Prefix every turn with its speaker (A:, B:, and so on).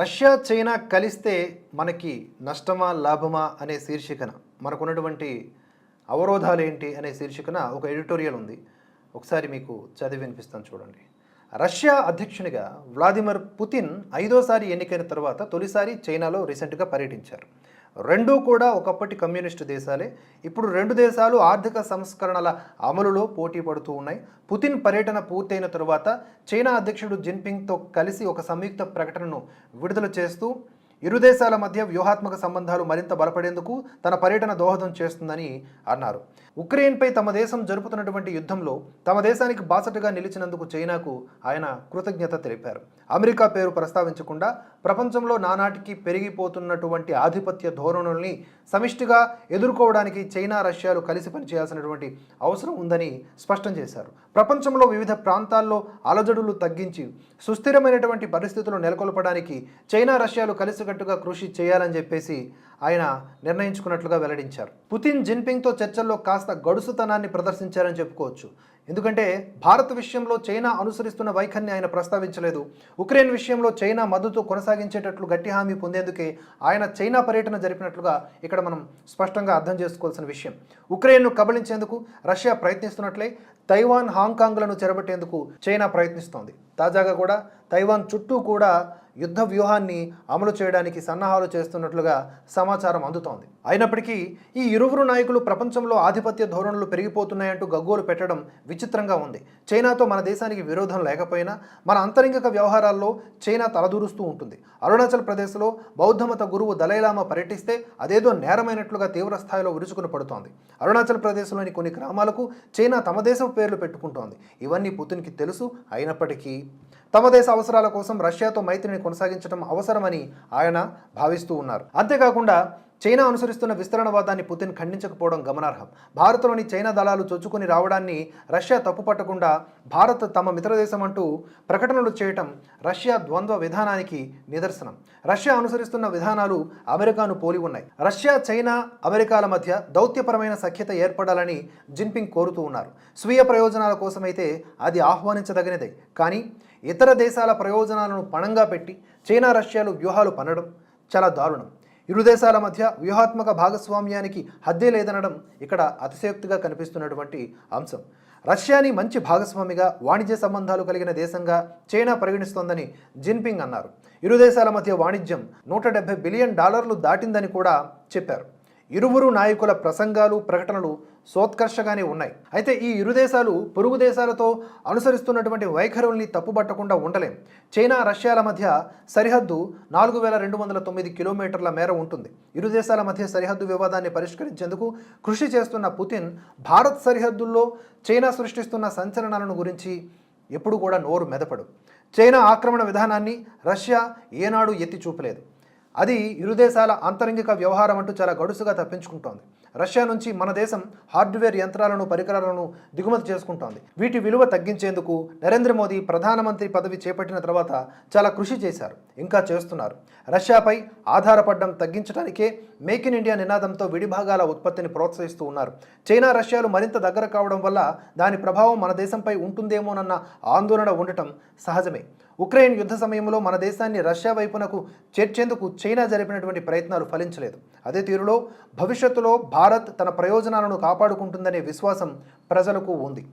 A: Russia China కలిస్తే మనకి నష్టమా లాభమా అనే శీర్షికన మనకున్నటువంటి అవరోధాలు ఏంటి అనే శీర్షికన ఒక ఎడిటోరియల్ ఉంది. ఒకసారి మీకు చదివి వినిపిస్తాను చూడండి. రష్యా అధ్యక్షునిగా వ్లాదిమిర్ పుతిన్ ఐదోసారి ఎన్నికైన తర్వాత తొలిసారి చైనాలో రీసెంట్గా పర్యటించారు. రెండూ కూడా ఒకప్పటి కమ్యూనిస్టు దేశాలే. ఇప్పుడు రెండు దేశాలు ఆర్థిక సంస్కరణల అమలులో పోటీ పడుతూ ఉన్నాయి. పుతిన్ పర్యటన పూర్తయిన తరువాత చైనా అధ్యక్షుడు జిన్పింగ్తో కలిసి ఒక సంయుక్త ప్రకటనను విడుదల చేస్తూ ఇరు దేశాల మధ్య వ్యూహాత్మక సంబంధాలు మరింత బలపడేందుకు తన పర్యటన దోహదం చేస్తుందని అన్నారు. ఉక్రెయిన్పై తమ దేశం జరుపుతున్నటువంటి యుద్ధంలో తమ దేశానికి బాసటగా నిలిచినందుకు చైనాకు ఆయన కృతజ్ఞత తెలిపారు. అమెరికా పేరు ప్రస్తావించకుండా ప్రపంచంలో నానాటికి పెరిగిపోతున్నటువంటి ఆధిపత్య ధోరణుల్ని సమిష్టిగా ఎదుర్కోవడానికి చైనా రష్యాలు కలిసి పనిచేయాల్సినటువంటి అవసరం ఉందని స్పష్టం చేశారు. ప్రపంచంలో వివిధ ప్రాంతాల్లో అలజడులు తగ్గించి సుస్థిరమైనటువంటి పరిస్థితులు నెలకొల్పడానికి చైనా రష్యాలు కలిసికట్టుగా కృషి చేయాలని చెప్పేసి ఆయన నిర్ణయించుకున్నట్లుగా వెల్లడించారు. పుతిన్ జిన్పింగ్తో చర్చల్లో కాస్త గడుసుతనాన్ని ప్రదర్శించారని చెప్పుకోవచ్చు. ఎందుకంటే భారత్ విషయంలో చైనా అనుసరిస్తున్న వైఖరిని ఆయన ప్రస్తావించలేదు. ఉక్రెయిన్ విషయంలో చైనా మద్దతు కొనసాగించేటట్లు గట్టి హామీ పొందేందుకే ఆయన చైనా పర్యటన జరిపినట్లుగా ఇక్కడ మనం స్పష్టంగా అర్థం చేసుకోవాల్సిన విషయం. ఉక్రెయిన్ను కబళించేందుకు రష్యా ప్రయత్నిస్తున్నట్లే తైవాన్ హాంకాంగ్లను చెరబట్టేందుకు చైనా ప్రయత్నిస్తోంది. తాజాగా కూడా తైవాన్ చుట్టూ కూడా యుద్ధ వ్యూహాన్ని అమలు చేయడానికి సన్నాహాలు చేస్తున్నట్లుగా సమాచారం అందుతోంది. అయినప్పటికీ ఈ ఇరువురు నాయకులు ప్రపంచంలో ఆధిపత్య ధోరణులు పెరిగిపోతున్నాయంటూ గగ్గోలు పెట్టడం విచిత్రంగా ఉంది. చైనాతో మన దేశానికి విరోధం లేకపోయినా మన అంతరంగిక వ్యవహారాల్లో చైనా తలదూరుస్తూ ఉంటుంది. అరుణాచల్ ప్రదేశ్లో బౌద్ధమత గురువు దలైలామా పర్యటిస్తే అదేదో నేరమైనట్లుగా తీవ్ర స్థాయిలో విరుచుకుని పడుతోంది. అరుణాచల్ ప్రదేశ్లోని కొన్ని గ్రామాలకు చైనా తమ దేశం పేర్లు పెట్టుకుంటోంది. ఇవన్నీ పుతిన్కి తెలుసు. అయినప్పటికీ తమ దేశ అవసరాల కోసం రష్యాతో మైత్రిని కొనసాగించడం అవసరమని ఆయన భావిస్తూ ఉన్నారు. అంతేకాకుండా చైనా అనుసరిస్తున్న విస్తరణవాదాన్ని పుతిన్ ఖండించకపోవడం గమనార్హం. భారత్లోని చైనా దళాలు చొచ్చుకొని రావడాన్ని రష్యా తప్పుపట్టకుండా భారత్ తమ మిత్రదేశం అంటూ ప్రకటనలు చేయటం రష్యా ద్వంద్వ విధానానికి నిదర్శనం. రష్యా అనుసరిస్తున్న విధానాలు అమెరికాను పోలి ఉన్నాయి. రష్యా చైనా అమెరికాల మధ్య దౌత్యపరమైన సఖ్యత ఏర్పడాలని జిన్పింగ్ కోరుతూ ఉన్నారు. స్వీయ ప్రయోజనాల కోసమైతే అది ఆహ్వానించదగినదే. కానీ ఇతర దేశాల ప్రయోజనాలను పణంగా పెట్టి చైనా రష్యాలు వ్యూహాలు పనడం చాలా దారుణం. ఇరు దేశాల మధ్య వ్యూహాత్మక భాగస్వామ్యానికి హద్దే లేదనడం ఇక్కడ అతిశయోక్తిగా కనిపిస్తున్నటువంటి అంశం. రష్యాని మంచి భాగస్వామిగా వాణిజ్య సంబంధాలు కలిగిన దేశంగా చైనా పరిగణిస్తోందని జిన్పింగ్ అన్నారు. ఇరు దేశాల మధ్య వాణిజ్యం నూట డెబ్బై బిలియన్ డాలర్లు దాటిందని కూడా చెప్పారు. ఇరువురు నాయకుల ప్రసంగాలు ప్రకటనలు సోత్కర్షగానే ఉన్నాయి. అయితే ఈ ఇరు దేశాలు పొరుగు దేశాలతో అనుసరిస్తున్నటువంటి వైఖరుల్ని తప్పుబట్టకుండా ఉండలేం. చైనా రష్యాల మధ్య సరిహద్దు నాలుగు వేల రెండు వందల తొమ్మిది కిలోమీటర్ల మేర ఉంటుంది. ఇరు దేశాల మధ్య సరిహద్దు వివాదాన్ని పరిష్కరించేందుకు కృషి చేస్తున్న పుతిన్ భారత్ సరిహద్దుల్లో చైనా సృష్టిస్తున్న సంచలనాలను గురించి ఎప్పుడు కూడా నోరు మెదపడు. చైనా ఆక్రమణ విధానాన్ని రష్యా ఏనాడు ఎత్తి చూపలేదు. అది ఇరు దేశాల అంతరంగిక వ్యవహారం అంటూ చాలా గడుసుగా తప్పించుకుంటోంది. రష్యా నుంచి మన దేశం హార్డ్వేర్ యంత్రాలను పరికరాలను దిగుమతి చేసుకుంటోంది. వీటి విలువ తగ్గించేందుకు నరేంద్ర మోదీ ప్రధానమంత్రి పదవి చేపట్టిన తర్వాత చాలా కృషి చేశారు ఇంకా చేస్తున్నారు. రష్యాపై ఆధారపడడం తగ్గించడానికే మేక్ ఇన్ ఇండియా నినాదంతో విడిభాగాల ఉత్పత్తిని ప్రోత్సహిస్తూ ఉన్నారు. చైనా రష్యాలు మరింత దగ్గర కావడం వల్ల దాని ప్రభావం మన దేశంపై ఉంటుందేమోనన్న ఆందోళన ఉండటం సహజమే. ఉక్రెయిన్ యుద్ధ సమయంలో మన దేశాన్ని రష్యా వైపునకు చేర్చేందుకు చైనా జరిపినటువంటి ప్రయత్నాలు ఫలించలేదు. అదే తీరులో భవిష్యత్తులో భారత్ తన ప్రయోజనాలను కాపాడుకుంటుందనే విశ్వాసం ప్రజలకు ఉంది.